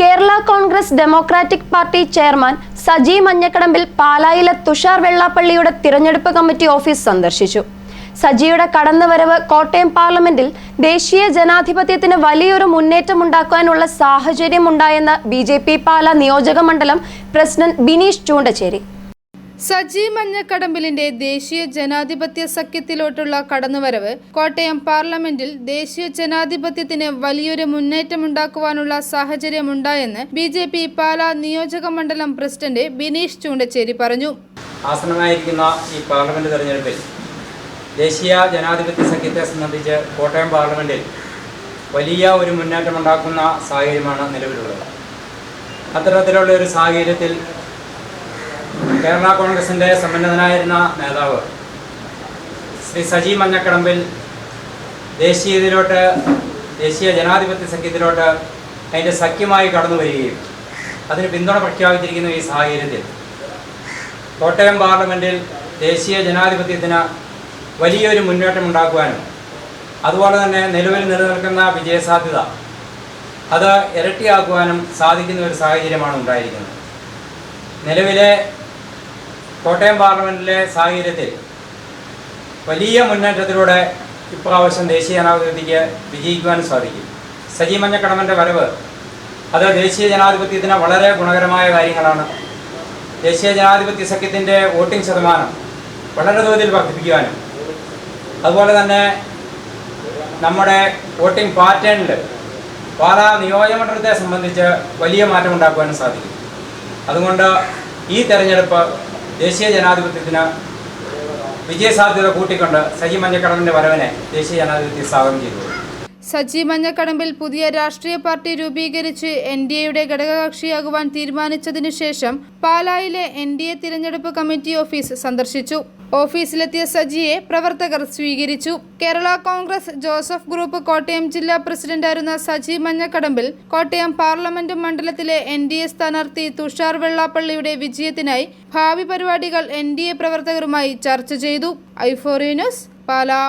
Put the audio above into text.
Kerala Congress Democratic Party chairman Saji Manjakadambil പാലായിലെ തുഷാർ വെള്ളാപ്പള്ളിയുടെ തിരഞ്ഞെടുപ്പ് committee office സന്ദർശിച്ചു. സജിയുടെ കടന്നുവരവ് കോട്ടയം പാർലമെന്റിൽ ദേശീയ ജനാധിപത്യത്തിന് വലിയൊരു മുന്നേറ്റമുണ്ടാക്കാനുള്ള സാഹചര്യമുണ്ടായെന്ന് ബി ജെ പി പാല നിയോജക മണ്ഡലം പ്രസിഡന്റ് ബിനീഷ് ചൂണ്ടച്ചേരി സജി മഞ്ഞക്കടമ്പിലിന്റെ ദേശീയ ജനാധിപത്യ സഖ്യത്തിലോട്ടുള്ള കടന്നുവരവ് കോട്ടയം പാർലമെന്റിൽ ദേശീയ ജനാധിപത്യത്തിന് വലിയൊരു മുന്നേറ്റമുണ്ടാക്കുവാനുള്ള സാഹചര്യമുണ്ടായെന്ന് ബി ജെ പി പാലാ നിയോജക മണ്ഡലം പ്രസിഡന്റ് ബിനീഷ് ചൂണ്ടച്ചേരി പറഞ്ഞു. ആസന്നമായിരിക്കുന്ന ഈ പാർലമെന്റ് തെരഞ്ഞെടുപ്പിൽ ദേശീയ ജനാധിപത്യ സഖ്യത്തെ സംബന്ധിച്ച് കോട്ടയം പാർലമെന്റിൽ വലിയ ഒരു മുന്നേറ്റമുണ്ടാക്കുന്ന സാഹചര്യമാണ് നിലവിലുള്ളത്. അത്തരത്തിലുള്ള ഒരു സാഹചര്യത്തിൽ കേരള കോൺഗ്രസിന്റെ സമ്മന്നതനായിരുന്ന നേതാവ് ശ്രീ സജി മഞ്ഞക്കടമ്പിൽ ദേശീയതിലോട്ട് ദേശീയ ജനാധിപത്യ സഖ്യത്തിലോട്ട് അതിന്റെ സഖ്യമായി കടന്നു വരികയും അതിന് പിന്തുണ പ്രഖ്യാപിച്ചിരിക്കുന്ന ഈ സാഹചര്യത്തിൽ കോട്ടയം പാർലമെന്റിൽ ദേശീയ ജനാധിപത്യത്തിന് വലിയൊരു മുന്നേറ്റം ഉണ്ടാക്കുവാനും അതുപോലെ തന്നെ നിലവിൽ നിലനിൽക്കുന്ന വിജയസാധ്യത അത് ഇരട്ടിയാക്കുവാനും സാധിക്കുന്ന ഒരു സാഹചര്യമാണ് ഉണ്ടായിരിക്കുന്നത്. നിലവിലെ കോട്ടയം പാർലമെന്റിലെ സാഹചര്യത്തിൽ വലിയ മുന്നേറ്റത്തിലൂടെ ഇപ്രാവശ്യം ദേശീയ ജനാധിപത്യക്ക് വിജയിക്കുവാൻ സാധിക്കും. സജി മഞ്ഞക്കടമന്റെ വരവ് അത് ദേശീയ ജനാധിപത്യത്തിന് വളരെ ഗുണകരമായ കാര്യങ്ങളാണ്. ദേശീയ ജനാധിപത്യ സഖ്യത്തിന്റെ വോട്ടിംഗ് ശതമാനം വളരെ തോതിൽ വർദ്ധിപ്പിക്കുവാനും അതുപോലെ തന്നെ നമ്മുടെ വോട്ടിംഗ് പാറ്റേണിൽ പാലാ നിയോജകമണ്ഡലത്തെ സംബന്ധിച്ച് വലിയ മാറ്റം ഉണ്ടാക്കുവാനും സാധിക്കും. അതുകൊണ്ട് ഈ തെരഞ്ഞെടുപ്പ് ദേശീയ ജനാധിപത്യത്തിന് വിജയസാധ്യത കൂട്ടിക്കൊണ്ട് സജി മഞ്ഞക്കടവിന്റെ വരവിനെ ദേശീയ ജനാധിപത്യം സ്വാഗതം ചെയ്തു സജി മഞ്ഞക്കടമ്പിൽ പുതിയ രാഷ്ട്രീയ പാർട്ടി രൂപീകരിച്ച് എൻ ഡി എയുടെ ഘടകകക്ഷിയാകുവാൻ തീരുമാനിച്ചതിനു ശേഷം പാലായിലെ എൻ ഡി എ തിരഞ്ഞെടുപ്പ് കമ്മിറ്റി ഓഫീസ് സന്ദർശിച്ചു. ഓഫീസിലെത്തിയ സജിയെ പ്രവർത്തകർ സ്വീകരിച്ചു. Kerala Congress Joseph group Kottayam ജില്ലാ പ്രസിഡന്റായിരുന്ന സജി മഞ്ഞക്കടമ്പിൽ കോട്ടയം പാർലമെന്റ് മണ്ഡലത്തിലെ എൻ ഡി എ സ്ഥാനാർത്ഥി തുഷാർ വെള്ളാപ്പള്ളിയുടെ വിജയത്തിനായി ഭാവി പരിപാടികൾ എൻ ഡി എ പ്രവർത്തകരുമായി ചർച്ച ചെയ്തു. ഐഫോറിയനസ് പാലാ.